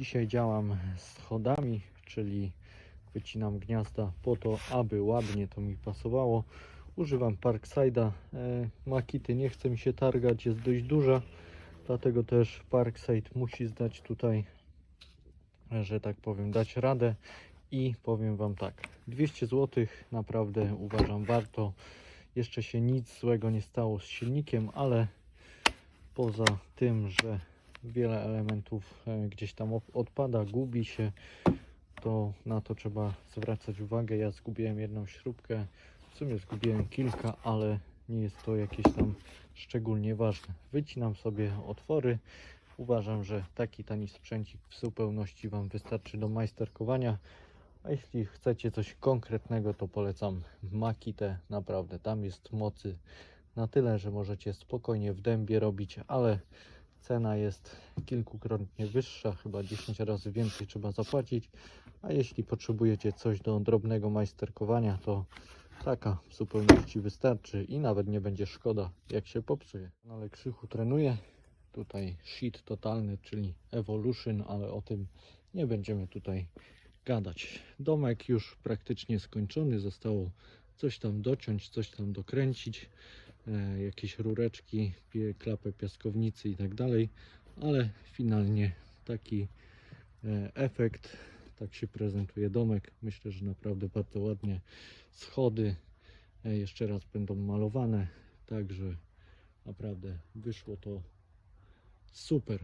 Dzisiaj działam schodami, czyli wycinam gniazda po to, aby ładnie to mi pasowało. Używam Parkside'a. E, Makity nie chce mi się targać, jest dość duża, dlatego też Parkside musi zdać tutaj, że tak powiem, dać radę. I powiem Wam tak, 200 zł naprawdę uważam warto. Jeszcze się nic złego nie stało z silnikiem, ale poza tym, że wiele elementów e, gdzieś tam odpada, gubi się, to na to trzeba zwracać uwagę. Ja zgubiłem jedną śrubkę, w sumie zgubiłem kilka, ale nie jest to jakieś tam szczególnie ważne. Wycinam sobie otwory. Uważam, że taki tani sprzęcik w zupełności Wam wystarczy do majsterkowania. A jeśli chcecie coś konkretnego, to polecam Makitę. Naprawdę, tam jest mocy na tyle, że możecie spokojnie w dębie robić, ale cena jest kilkukrotnie wyższa, chyba 10 razy więcej trzeba zapłacić. A jeśli potrzebujecie coś do drobnego majsterkowania, to taka w zupełności wystarczy i nawet nie będzie szkoda, jak się popsuje. No ale krzychu trenuję. Tutaj shit totalny, czyli Evolution, ale o tym nie będziemy tutaj gadać. Domek już praktycznie skończony, zostało coś tam dociąć, coś tam dokręcić, jakieś rureczki, klapę piaskownicy i tak dalej, ale finalnie taki e, efekt, tak się prezentuje domek. Myślę, że naprawdę bardzo ładnie. Schody e, jeszcze raz będą malowane, także naprawdę wyszło to super.